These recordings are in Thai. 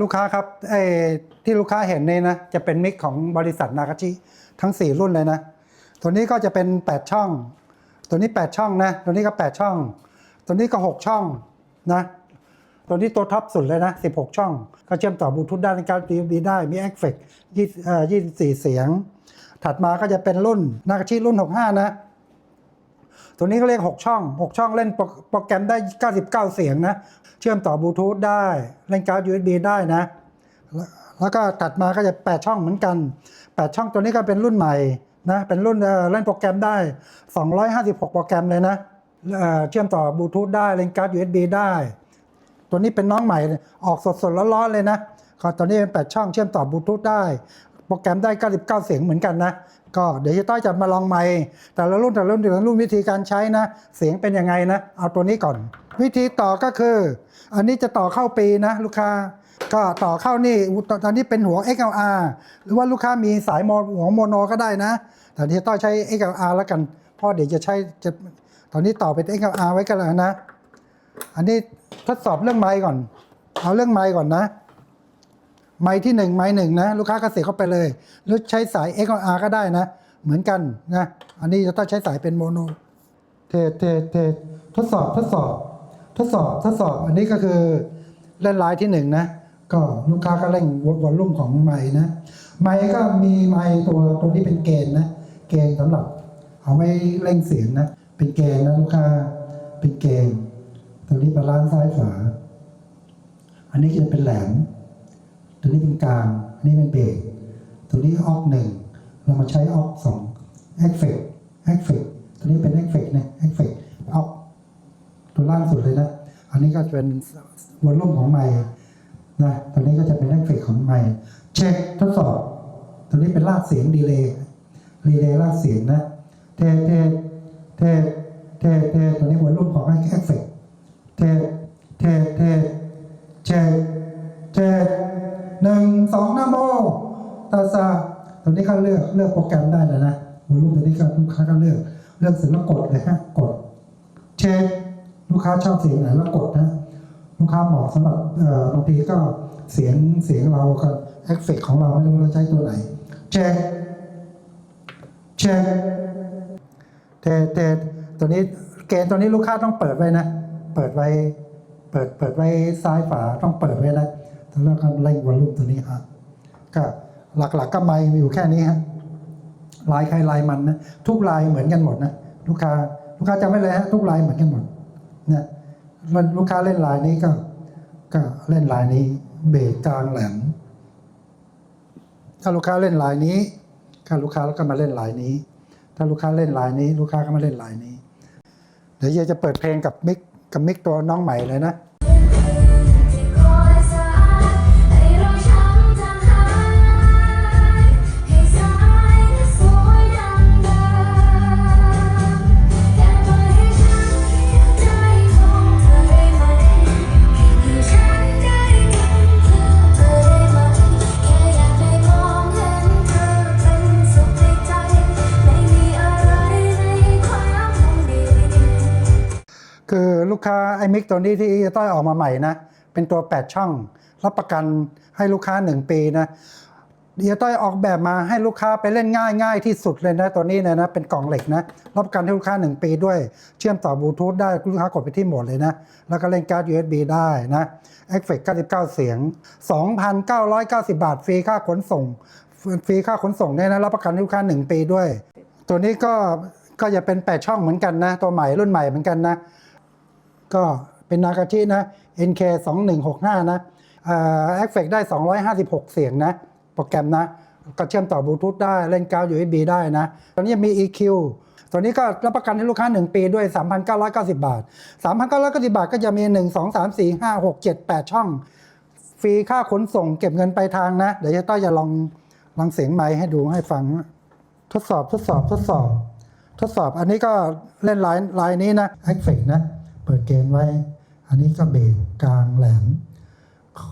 ลูกค้าครับไอ้ที่ลูกค้าเห็นนี่นะจะเป็นมิกของบริษัทนากาชิทั้ง 4 รุ่นเลยนะ ตัวนี้ก็จะเป็น 8 ช่อง ตัวนี้ 8 ช่องนะ ตัวนี้ก็ 8 ช่อง ตัวนี้ก็ 6 ช่องนะ ตัวนี้ตัวท็อปสุดเลยนะ 16 ช่อง ก็เชื่อมต่อบลูทูธได้ในการดีดีได้มีเอฟเฟกต์24เสียง ถัดมาก็จะเป็นรุ่นนากาชิรุ่น 65 นะ ตัวนี้ก็เรียก 6 ช่อง 6 ช่องเล่นโปรแกรมได้ 99 เสียงนะ เชื่อมต่อบลูทูธได้ เล่นการ์ด USB ได้นะ แล้วก็ตัดมาก็จะ 8 ช่องเหมือนกัน 8 ช่องตัวนี้ก็เป็นรุ่นใหม่นะ เป็นรุ่นเล่นโปรแกรมได้ 256 โปรแกรมเลยนะเเชื่อมต่อบลูทูธได้ เล่นการ์ด USB ได้ ตัวนี้เป็นน้องใหม่ ออกสดๆร้อนๆเลยนะตัวนี้เป็น 8 ช่องเชื่อมต่อบลูทูธได้ รแกรมได้ 99 เสียงเหมือนกันนะ ก็เดี๋ยวจะต้อยจะมาลองใหม่ แต่ละรุ่นแต่ละรุ่นแต่ละรุ่นวิธีการใช้นะ เสียงเป็นยังไงนะ เอาตัวนี้ก่อน วิธีต่อก็คือ อันนี้จะต่อเข้าปีนะ ลูกค้าก็ต่อเข้านี่ตอนนี้เป็นหัว XLR หรือว่าลูกค้ามีสายมหัวโมโนก็ได้นะแต่ที่ต้อยใช้ XLR แล้วกันเพราะเดี๋ยวจะใช้จะตอนนี้ต่อเป็น XLR ไว้กันแล้วนะ อันนี้ทดสอบเรื่องไมค์ก่อน เอาเรื่องไมค์ก่อนนะ ไมค์ที่หนึ่งไมค์หนึ่งนะลูกค้าก็เสียบเข้าไปเลย หรือใช้สาย XLR ก็ได้นะ เหมือนกันนะอันนี้จะต้องใช้สายเป็นโมโนเทสเทสเทสทดสอบทดสอบ ทดสอบทดสอบอันนี้ก็คือเล่นไลน์ที่หนึ่งนะก็ลูกค้าก็เร่งวอลลุ่มของไมค์นะไมค์ก็มีไมค์ตัวตัวนี้เป็นเกณฑ์นะเกณฑ์สำหรับเอาไว้เร่งเสียงนะเป็นเกณฑ์นะลูกค้าเป็นเกณฑ์ตัวนี้บาลานซ์ซ้ายขวาอันนี้จะเป็นแหลม ตัวนี้เป็นกลางอันนี้เป็นเบสตัวนี้ออกหนึ่งเรามาใช้ออกสองเอฟเฟกต์เอฟเฟกต์ตัวนี้เป็นเอฟเฟกต์นะเอฟเฟกต์ออกตัวล่างสุดเลยนะ อันนี้ก็จะเป็นวอลลุ่มของไมค์นะตัวนี้ก็จะเป็นเอฟเฟกต์ของไมค์เช็คทดสอบตัวนี้เป็นลากเสียงดีเลย์ดีเลย์ลากเสียงนะเทเทเทเทเทตัวนี้วอลลุ่มของเอฟเฟกต์เทเทเทเช็คเช็ค หนึ่งสองนะโมตาซาตัวนี้ก็เลือกเลือกโปรแกรมได้เลยนะวอลลุ่มตัวนี้ก็ลูกค้าก็เลือก เลือกเสร็จแล้วกดเลยฮะกด เช็คลูกค้าชอบเสียงไหนแล้วกดนะลูกค้าเหมาะสำหรับบางทีก็เสียงเสียงเราก็เอฟเฟกของเราไม่รู้เราใช้ตัวไหนเช็คเช็คเทเทตัวนี้เกณฑ์ตัวนี้ลูกค้าต้องเปิดไว้นะ เปิดไว้ เปิดเปิดไว้ซ้ายฝาต้องเปิดไว้นะ แล้วก็เล่งวอลลุ่มตัวนี้ฮะก็หลักๆก็ไม่มีอยู่แค่นี้ฮะลายใครลายมันนะทุกลายเหมือนกันหมดนะลูกค้าลูกค้าจำไว้เลยฮะทุกลายเหมือนกันหมดนะมันลูกค้าเล่นลายนี้ก็ ก็เล่นลายนี้เบสกลางแหลมถ้าลูกค้าเล่นลายนี้ก็ลูกค้าแล้วก็มาเล่นลายนี้ ถ้าลูกค้าเล่นลายนี้ ลูกค้าก็มาเล่นลายนี้ เดี๋ยวเยจะเปิดเพลงกับมิกกับมิกตัวน้องใหม่เลยนะ ไอ้มิกตัวนี้ที่ต้อยออกมาใหม่นะ เป็นตัว 8 ช่อง รับประกันให้ลูกค้า 1 ปีนะเดียวต้อยออกแบบมาให้ลูกค้าไปเล่นง่ายง่ายที่สุดเลยนะตัวนี้เนยนะเป็นกล่องเหล็กนะรับประกันให้ลูกค้า 1 ปีด้วย เชื่อมต่อบลูทูธได้ลูกค้ากดไปที่โหมดเลยนะ แล้วก็เล่นการ์ด USB ได้นะเอฟเฟกต์99 เสียง 2,990 บาท ฟรีค่าขนส่ง ฟรีค่าขนส่งเนี่ยนะรับประกันให้ลูกค้า 1 ปีด้วย ตัวนี้ก็ก็จะเป็น 8 ช่องเหมือนกันนะ ตัวใหม่รุ่นใหม่เหมือนกันนะ ก็เป็นนากาชินะ NK 2165 นะเอ่อเอฟเฟกได้ 256 เสียงนะ โปรแกรมนะ ก็เชื่อมต่อบลูทูธได้เล่นกาว USB ได้นะ ตอนนี้มี EQ ตัวนี้ก็รับประกันให้ลูกค้า 1 ปีด้วย 3,990 บาท 3,990 บาทก็จะมี 1 2 3 4 5 6 7 8 ช่อง ฟรีค่าขนส่งเก็บเงินไปลายทางนะ เดี๋ยวจะต้อยจะลองลองเสียงไมค์ให้ดูให้ฟัง ทดสอบทดสอบทดสอบ ทดสอบอันนี้ก็เล่นลายลายนี้นะเอฟเฟกนะ เปิดเกณฑ์ไว้ อันนี้ก็เบสกลางแหลม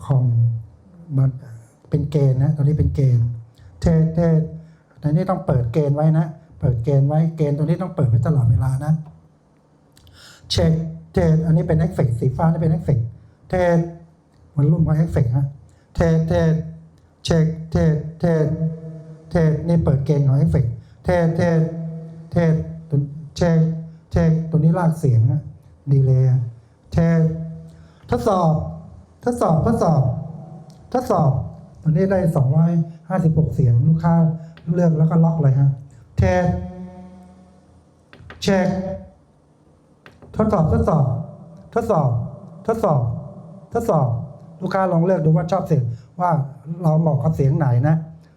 คอมมันเป็นเกณฑ์นะตัวนี้เป็นเกณฑ์เทเทในนี้ต้องเปิดเกณฑ์ไว้นะ เปิดเกณฑ์ไว้เกณฑ์ตัวนี้ต้องเปิดไว้ตลอดเวลานะเช็คเทอันนี้เป็นเอฟเฟกสีฟ้านี่เป็นเอฟเฟกเทมันรุ่มของเอฟเฟกฮะเทเทสเทสเช็คเทสเทสเทสนี่เปิดเกณฑ์ของเอฟเฟกต์เทสเทสเทสตัวเช็คเช็คตัวนี้ลากเสียงนะ ดีเลยเทสทดสอบ ทดสอบ ทดสอบ ทดสอบ ตอนนี้ได้256เสียงลูกค้าเลือกแล้วก็ล็อกเลยฮะเทสเช็คทดสอบทดสอบ ทดสอบ ทดสอบ ทดสอบ ลูกค้าลองเลือกดูว่าชอบเสียงว่าเราเหมาะกับเสียงไหนนะ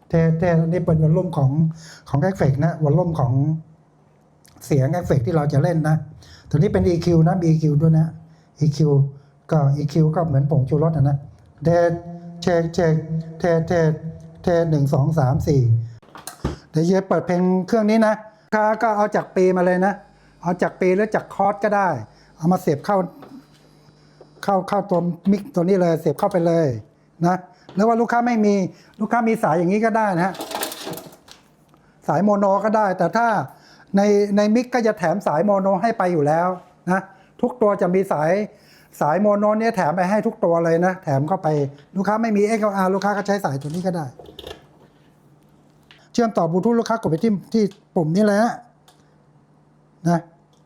เทเทนนี่เป็นวอลลุ่มของของเอฟเฟกนะวอลลุ่มของ เสียงเอฟเฟกที่เราจะเล่นนะตัวนี้เป็น EQ นะ BQ ด้วยนะ EQ ก็ EQ ก็เหมือนผงชูรสอะนะเทเช็คเช็คเทเทเทหนึ่งสองสามสี่เดี๋ยวเยเปิดเพลงเครื่องนี้นะลูกค้าก็เอาจากปีมาเลยนะ เอาจากปีหรือจากคอร์สก็ได้ เอามาเสียบเข้า เข้าเข้าตัวมิกตัวนี้เลยเสียบเข้าไปเลยนะหรือว่าลูกค้าไม่มีลูกค้ามีสายอย่างนี้ก็ได้นะฮะสายโมโนก็ได้ แต่ถ้า ในในมิกก็จะแถมสายโมโนให้ไปอยู่แล้วนะทุกตัวจะมีสายสายโมโนเนี่ยแถมไปให้ทุกตัวเลยนะ แถมเข้าไปลูกค้าไม่มี XLR ลูกค้าก็ใช้สายตัวนี้ก็ได้ เชื่อมต่อบลูทูธลูกค้ากดไปที่ที่ปุ่มนี้เลยฮะนะ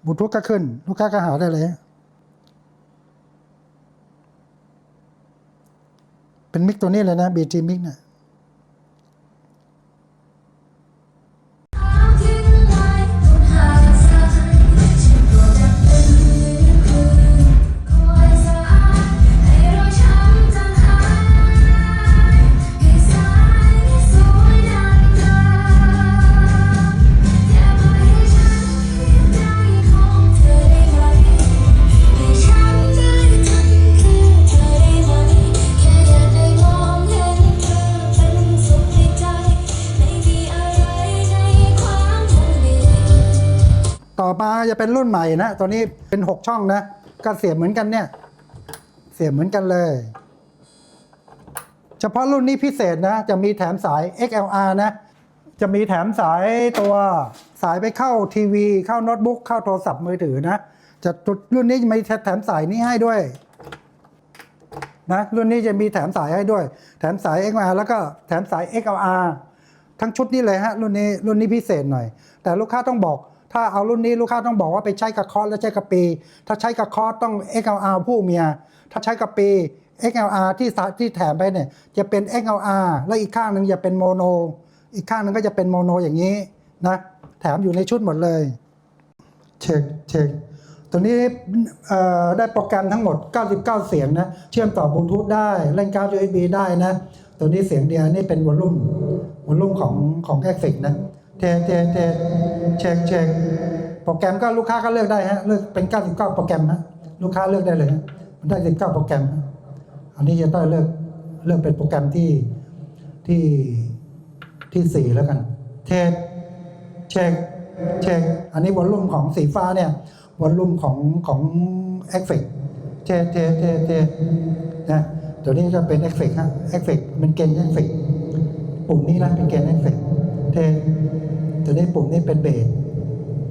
บลูทูธก็ขึ้น ลูกค้าก็หาได้เลย เป็นมิกตัวนี้เลยนะ BT มิกเนี่ย เป็นรุ่นใหม่นะ ตัวนี้เป็น 6 ช่องนะ ก็เสียบเหมือนกันเนี่ย เสียบเหมือนกันเลย เฉพาะรุ่นนี้พิเศษนะ จะมีแถมสาย XLR นะ จะมีแถมสายตัวสายไปเข้าทีวี เข้าโน้ตบุ๊ก เข้าโทรศัพท์มือถือนะ จะรุ่นนี้จะมีแถมสายนี้ให้ด้วยนะรุ่นนี้จะมีแถมสายให้ด้วย แถมสาย XLR แล้วก็แถมสาย XLR ทั้งชุดนี้เลยฮะรุ่นนี้รุ่นนี้พิเศษหน่อย แต่ลูกค้าต้องบอก ถ้าเอารุ่นนี้ลูกค้าต้องบอกว่าไปใช้กับคอร์สและใช้กับปี ถ้าใช้กับคอร์สต้อง XLR ผู้เมีย ถ้าใช้กับปี XLR ที่สาที่แถมไปเนี่ยจะเป็น XLR และอีกข้างหนึ่งจะเป็นโมโน อีกข้างหนึ่งก็จะเป็นโมโนอย่างนี้นะ แถมอยู่ในชุดหมดเลย เช็คเช็คตัวนี้ได้โปรแกรมทั้งหมด 99 เสียงนะ เชื่อมต่อบลูทูธได้ เล่นการ์ด USB ได้นะ ตัวนี้เสียงเดียวนี่เป็นวอลลุ่ม วอลลุ่มของของเอฟเฟกนะ เทเทเท เช็คเช็คโปรแกรมก็ลูกค้าก็เลือกได้ฮะเลือกเป็น 99 โปรแกรมฮะลูกค้าเลือกได้เลยมันได้19โปรแกรม อันนี้จะต้องเลือกเลือกเป็นโปรแกรมที่ที่ที่สี่แล้วกันเทสเช็คเช็คอันนี้วอลลุ่มของสีฟ้าเนี่ยวอลลุ่มของของเอฟเฟกเทเทเทเทนะตัวนี้จะเป็นเอฟเฟกฮะเอฟเฟกเป็นเกณฑ์เอฟเฟกปุ่มนี้นะเป็นเกณฑ์เอฟเฟกเท ตัวนี้ปุ่มนี้เป็นเบส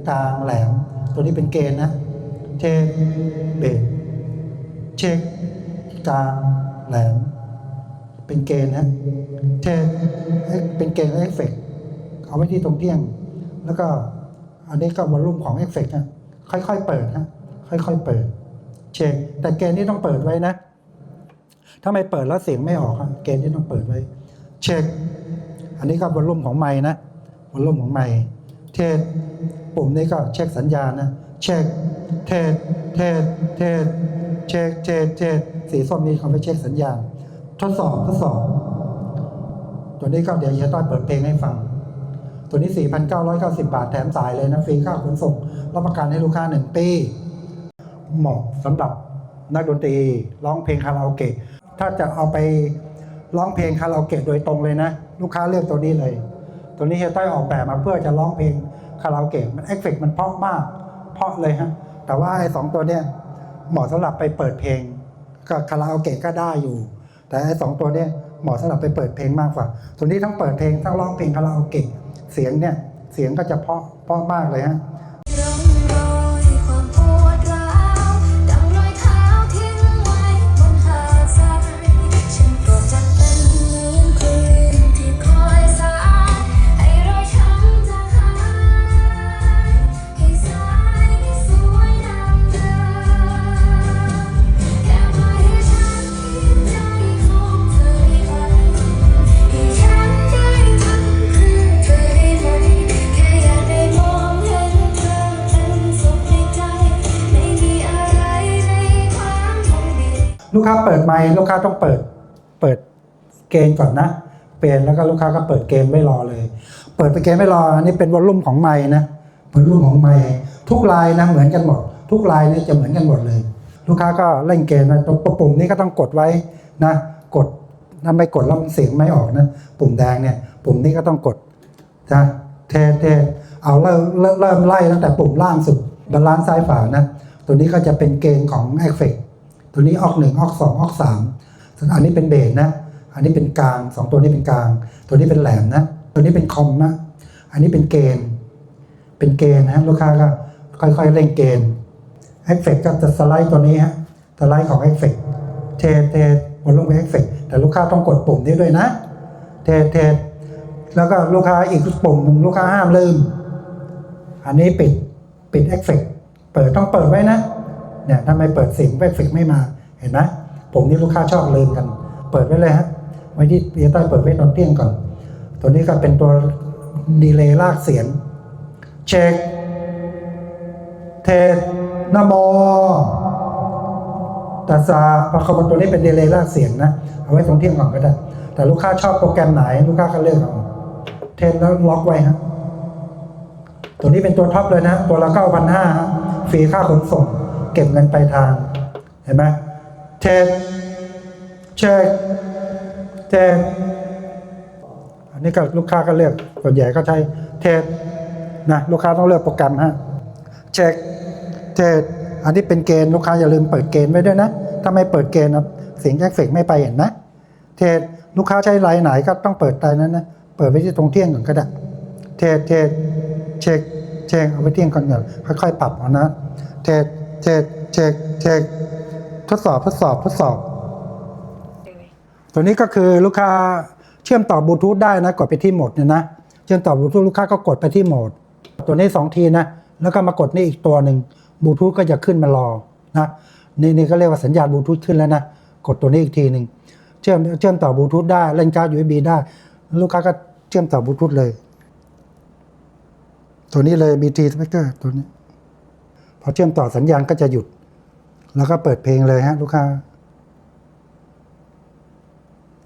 กลางแหลม ตัวนี้เป็นเกณฑ์นะเทเบสเช็คกลางแหลม เป็นเกณฑ์นะเทเป็นเกณฑ์เอฟเฟกเอาไว้ที่ตรงเที่ยง แล้วก็อันนี้ก็วอลลุ่มของเอฟเฟกต์นะค่อยๆเปิดฮะค่อยๆเปิด เช็คแต่เกณฑ์นี้ต้องเปิดไว้นะ ถ้าไม่เปิดแล้วเสียงไม่ออกเกณฑ์นี้ต้องเปิดไว้ เช็ค อันนี้ก็วอลลุ่มของไม้นะ วอลลุ่มของไม้เทสปุ่มนี้ก็เช็คสัญญาณนะเช็คเทสเทสเทสเช็คเทสเทสสีส้มนี้เขาไปเช็คสัญญาณ ทดสอบทดสอบ ตัวนี้ก็เดี๋ยวเฮียต้อยเปิดเพลงให้ฟัง ตัวนี้ 4,990 บาทแถมสายเลยนะฟรีค่าขนส่งรับประกันให้ลูกค้า1ปีเหมาะสำหรับนักดนตรีร้องเพลงคาราโอเกะถ้าจะเอาไปร้องเพลงคาราโอเกะโดยตรงเลยนะ ลูกค้าเลือกตัวนี้เลย ตัวนี้เฮียต้อยออกแบบมาเพื่อจะร้องเพลงคาราโอเกะมันเอฟเฟกต์มันเพาะมาก เพาะเลยฮะ แต่ว่าไอ้สองตัวเนี้ยเหมาะสำหรับไปเปิดเพลงก็คาราโอเกะก็ได้อยู่ แต่ไอ้สองตัวเนี้ยเหมาะสำหรับไปเปิดเพลงมากกว่า ตัวนี้ทั้งเปิดเพลงทั้งร้องเพลงคาราโอเกะเสียงเนี่ยเสียงก็จะเพาะเพาะมากเลยฮะ ค้าเปิดไมค์ลูกค้าต้องเปิด เปิดเกณฑ์ก่อนนะ เป็นแล้วก็ลูกค้าก็เปิดเกณฑ์ไม่รอเลย เปิดไปเกณฑ์ไม่รออันนี้เป็นวอลลุ่มของไมค์นะวอลลุ่มของไมค์ทุกลายนะเหมือนกันหมด ทุกลายนี่จะเหมือนกันหมดเลย ลูกค้าก็เล่นเกณฑ์นะตรงปุ่มนี้ก็ต้องกดไว้นะ กดถ้าไม่กดแล้วมันเสียงไม่ออกนะ ปุ่มแดงเนี่ย ปุ่มนี้ก็ต้องกดนะเทเทเอาเริ่มเริ่มไล่ตั้งแต่ปุ่มล่างสุดบาลานซ์ซ้ายฝานะ ตัวนี้ก็จะเป็นเกณฑ์ของเอฟเฟก ตัวนี้ออกหนึ่งออกสองออกสามส่วนอันนี้เป็นเบสนะ อันนี้เป็นกลางสองตัวนี้เป็นกลาง ตัวนี้เป็นแหลมนะ ตัวนี้เป็นคอมนะอันนี้เป็นเกณฑ์ เป็นเกณฑ์นะลูกค้าก็ค่อยๆเล่นเกณฑ์เอฟเฟกก็จะสไลด์ตัวนี้ฮะสไลด์ของเอฟเฟกเทเทบนลงไปเอฟเฟกแต่ลูกค้าต้องกดปุ่มนี้ด้วยนะ เทเทแล้วก็ลูกค้าอีกปุ่มหนึ่งลูกค้าห้ามลืม อันนี้ปิดปิดเอฟเฟกเปิดต้องเปิดไว้นะ เนี่ยถ้าไม่เปิดเสียงเอฟเฟกไม่มาเห็นไหมผมนี่ลูกค้าชอบลืมกัน เปิดไว้เลยฮะไว้ที่เปียใต้เปิดไว้ตอนเที่ยงก่อน ตัวนี้ก็เป็นตัวดีเลย์ลากเสียง เช็คเทสนโมตัสสะพอคำว่าตัวนี้เป็นดีเลย์ลากเสียงนะ เอาไว้ตรงเที่ยงก่อนก็ได้ แต่ลูกค้าชอบโปรแกรมไหน ลูกค้าก็เลือกเอาเทสแล้วล็อกไว้ฮะ ตัวนี้เป็นตัวท็อปเลยนะ ตัวละเก้าพันห้าฟรีค่าขนส่ง เก็บเงินปลายทาง เห็นไหมเทสเช็คเทสอันนี้ก็ลูกค้าก็เลือกส่วนใหญ่ก็ใช้เทสนะลูกค้าต้องเลือกโปรแกรมฮะเช็คเทสอันนี้เป็นเกณฑ์ลูกค้าอย่าลืมเปิดเกณฑ์ไว้ด้วยนะ ถ้าไม่เปิดเกณฑ์นะเสียงแอฟเฟกไม่ไปเห็นไหมเทสลูกค้าใช้ลน์ไหนก็ต้องเปิดไลน์นั้นนะเปิดไว้ที่ตรงเที่ยงก่อนก็ได้เทสเทสเช็คเช็คเอาไปเที่ยงก่อนก่อนค่อยๆปรับเอานะเทส เทสเช็คเช็คทดสอบทดสอบทดสอบ ตัวนี้ก็คือลูกค้าเชื่อมต่อบลูทูธได้นะ กดไปที่โหมดเนี่ยนะ เชื่อมต่อบลูทูธลูกค้าก็กดไปที่โหมด ตัวนี้สองทีนะ แล้วก็มากดนี่อีกตัวหนึ่งบลูทูธก็จะขึ้นมารอนะนี่นี่ก็เรียกว่าสัญญาณบลูทูธขึ้นแล้วนะ กดตัวนี้อีกทีหนึ่งเชื่อมเชื่อมต่อบลูทูธได้เล่นการ์ด USB ได้ ลูกค้าก็เชื่อมต่อบลูทูธเลย ตัวนี้เลย BT speaker ตัวนี้ อเชื่อมต่อสัญญาณก็จะหยุด แล้วก็เปิดเพลงเลยฮะ ลูกค้า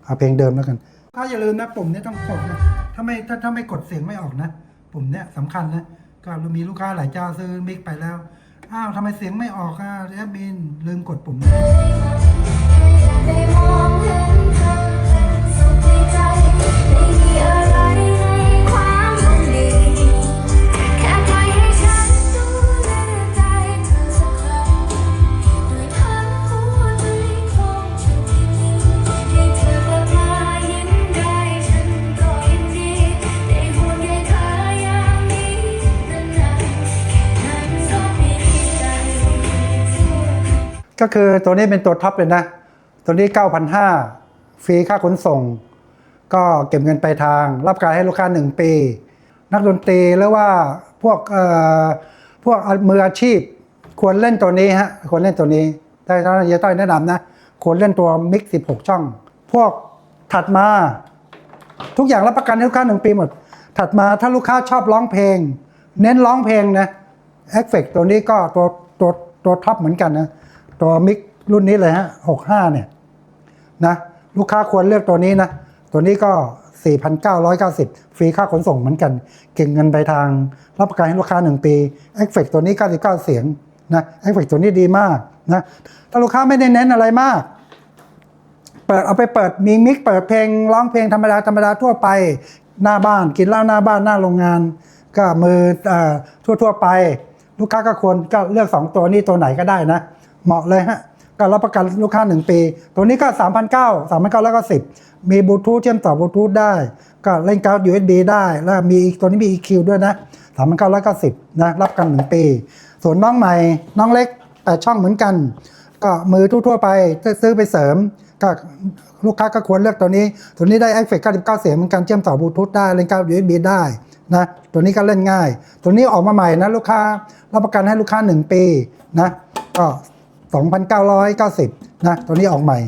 เอาเพลงเดิมแล้วกันลูกค้าอย่าลืมนะปุ่มนี้ต้องกดนะถ้าไม่ถ้าถ้าไม่กดเสียงไม่ออกนะปุ่มเนี้ยสำคัญนะก็มีลูกค้าหลายเจ้าซื้อมิกไปแล้วอ้าวทำไมเสียงไม่ออกอะแอดมินลืมกดปุ่ม ก็คือตัวนี้เป็นตัวท็อปเลยนะ ตัวนี้ 9,500 ฟรีค่าขนส่ง ก็เก็บเงินปลายทาง รับการให้ลูกค้า 1 ปี นักดนตรีหรือว่าพวกเอ่อพวกมืออาชีพ ควรเล่นตัวนี้ฮะควรเล่นตัวนี้ได้ท่านยต้อยแนะนำนะ ควรเล่นตัวมิก 16 ช่อง พวกถัดมา ทุกอย่างรับประกันให้ลูกค้าหนึ่งปีหมด ถัดมาถ้าลูกค้าชอบร้องเพลง เน้นร้องเพลงนะเอฟเฟกตัวนี้ก็ตัวตัวตัวท็อปเหมือนกันนะ ตัวมิกรุ่นนี้เลยฮะ65เนี่ยนะลูกค้าควรเลือกตัวนี้นะ ตัวนี้ก็ 4,990 ฟรีค่าขนส่งเหมือนกัน เก่งเงินไปทาง รับประกันให้ลูกค้า 1 ปีเอฟเฟกตัวนี้ 99 เสียงนะเอฟเฟกตัวนี้ดีมากนะถ้าลูกค้าไม่ได้เน้นอะไรมาก เปิดเอาไปเปิดมีมิกเปิดเพลงร้องเพลงธรรมดาธรรมดาทั่วไปหน้าบ้านกินเหล้าหน้าบ้านหน้าโรงงาน ก็มือเอ่อทั่วทั่วไป ลูกค้าก็ควรก็เลือก 2 ตัวนี้ตัวไหนก็ได้นะ เหมาะเลยฮะก็รับประกันลูกค้า 1 ปี ตัวนี้ก็ 3,900 3,900แล้วก็ 10 มีบลูทูธเชื่อมต่อบลูทูธได้ ก็เล่นการ์ด USB ได้ แล้วมีตัวนี้มี EQ ด้วยนะ3,990นะ รับกัน 1 ปี ส่วนน้องใหม่ น้องเล็กแปดช่องเหมือนกัน ก็มือทั่วๆไปซื้อไปเสริม ก็ลูกค้าก็ควรเลือกตัวนี้ ตัวนี้ได้เอฟเฟกต์99 เสียงเหมือนกันเชื่อมต่อบลูทูธได้ เล่นการ์ด USB ได้นะตัวนี้ก็เล่นง่าย ตัวนี้ออกมาใหม่นะลูกค้ารับประกันให้ลูกค้า 1 ปีนะก็ 2,990 นะ ตัวนี้ออกใหม่